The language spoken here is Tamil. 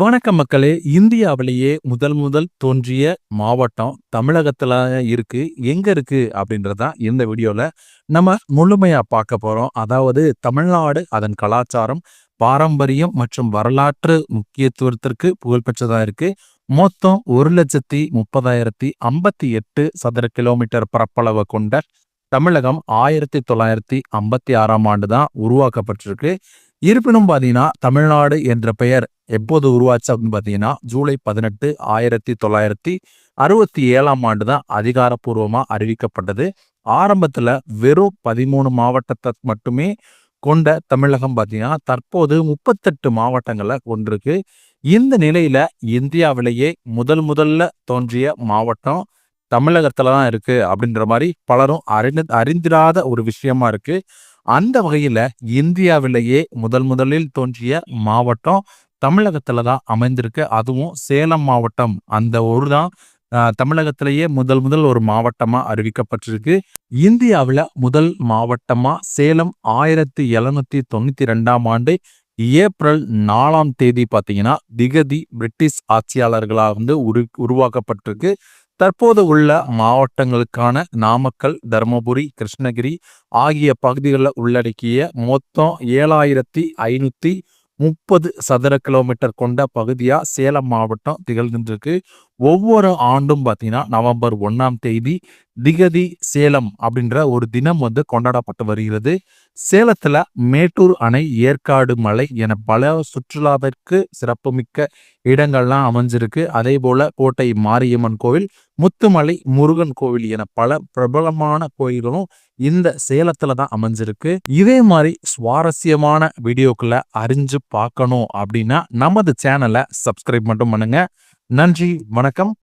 வணக்கம் மக்களே. இந்தியாவிலேயே முதல் முதல் தோன்றிய மாவட்டம் தமிழகத்துல இருக்கு. எங்க இருக்கு அப்படின்றதான் இந்த வீடியோல நம்ம முழுமையா பார்க்க போறோம். அதாவது தமிழ்நாடு அதன் கலாச்சாரம் பாரம்பரியம் மற்றும் வரலாற்று முக்கியத்துவத்திற்கு புகழ்பெற்றதா இருக்கு. மொத்தம் ஒரு லட்சத்தி முப்பதாயிரத்தி ஐம்பத்தி எட்டு சதுர கிலோமீட்டர் பரப்பளவை கொண்ட தமிழகம் ஆயிரத்தி தொள்ளாயிரத்தி ஐம்பத்தி ஆறாம் ஆண்டு தான் உருவாக்கப்பட்டிருக்கு. இருப்பினும் பார்த்தீங்கன்னா தமிழ்நாடு என்ற பெயர் எப்போது உருவாச்சு அப்படின்னு பார்த்தீங்கன்னா ஜூலை பதினெட்டு ஆயிரத்தி தொள்ளாயிரத்தி அறுபத்தி ஏழாம் ஆண்டு தான் அதிகாரப்பூர்வமாக அறிவிக்கப்பட்டது. ஆரம்பத்தில் வெறும் பதிமூணு மாவட்டத்தை மட்டுமே கொண்ட தமிழகம் பார்த்தீங்கன்னா தற்போது முப்பத்தெட்டு மாவட்டங்களை கொண்டிருக்கு. இந்த நிலையில இந்தியாவிலேயே முதல் முதல்ல தோன்றிய மாவட்டம் தமிழகத்துல தான் இருக்கு அப்படின்ற மாதிரி பலரும் அறிந்து அறிந்திராத ஒரு விஷயமா இருக்கு. அந்த வகையில இந்தியாவிலேயே முதல் முதலில் தோன்றிய மாவட்டம் தமிழகத்துல தான் அமைந்திருக்கு. அதுவும் சேலம் மாவட்டம். அந்த ஒரு தான் தமிழகத்திலேயே முதல் முதல் ஒரு மாவட்டமாக அறிவிக்கப்பட்டிருக்கு. இந்தியாவில் முதல் மாவட்டமாக சேலம் ஆயிரத்தி எழுநூத்தி தொண்ணூற்றி ரெண்டாம் ஆண்டு ஏப்ரல் நாலாம் தேதி பார்த்தீங்கன்னா திகதி பிரிட்டிஷ் ஆட்சியாளர்களாக வந்து உரு உருவாக்கப்பட்டிருக்கு. தற்போது உள்ள மாவட்டங்களுக்கான நாமக்கல் தருமபுரி கிருஷ்ணகிரி ஆகிய பகுதிகளில் உள்ளடக்கிய மொத்தம் ஏழாயிரத்தி ஐநூற்றி முப்பது சதுர கிலோமீட்டர் கொண்ட பகுதியாக சேலம் மாவட்டம் திகழ்கின்றிருக்கு ஒவ்வொரு ஆண்டும் பார்த்தீங்கன்னா நவம்பர் ஒன்றாம் தேதி திகதி சேலம் அப்படின்ற ஒரு தினம் வந்து கொண்டாடப்பட்டு வருகிறது. சேலத்தில் மேட்டூர் அணை ஏற்காடு மலை என பல சுற்றுலாவிற்கு சிறப்புமிக்க இடங்கள்லாம் அமைஞ்சிருக்கு. அதே போல கோட்டை மாரியம்மன் கோவில் முத்துமலை முருகன் கோவில் என பல பிரபலமான கோயில்களும் இந்த சேலத்துல தான் அமைஞ்சிருக்கு. இதே மாதிரி சுவாரஸ்யமான வீடியோக்களை அறிஞ்சு பார்க்கணும் அப்படின்னா நமது சேனலை சப்ஸ்கிரைப் மட்டும் பண்ணுங்க. நன்றி வணக்கம்.